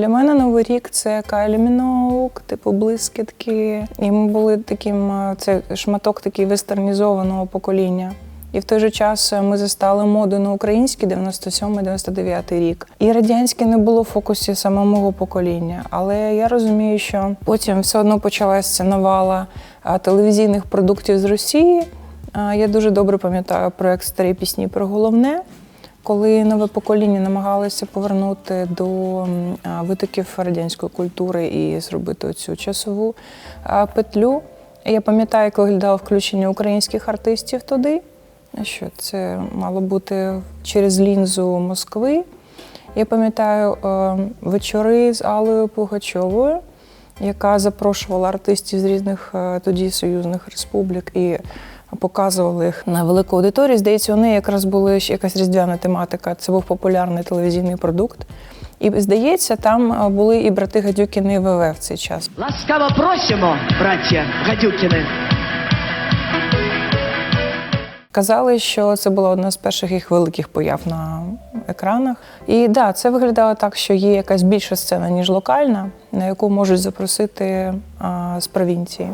Для мене новий рік це Кайлі Міноук, типу блискітки. І ми були таким, е, це шматок такий вестернізованого покоління. І в той же час е, ми застали моду на український 97-99 рік. І радянське не було в фокусі саме мого покоління. Але я розумію, що потім все одно почалася навала е, телевізійних продуктів з Росії. Я дуже добре пам'ятаю проект Старі пісні про головне коли нове покоління намагалося повернути до витоків радянської культури і зробити цю часову петлю. Я пам'ятаю, як виглядало включення українських артистів туди, що це мало бути через лінзу Москви. Я пам'ятаю е, вечори з Аллою Пугачовою, яка запрошувала артистів з різних е, тоді союзних республік і показували їх на велику аудиторію. Здається, неї якраз була ще якась різдвяна тематика. Це був популярний телевізійний продукт. І здається, там е, були і брати Гадюкіни і ВВ в цей час. Ласкаво просимо, браття Гадюкіни. Казали, що це була одна з перших їх великих появ на екранах. І так, да, це виглядало так, що є якась більша сцена, ніж локальна, на яку можуть запросити а, з провінції.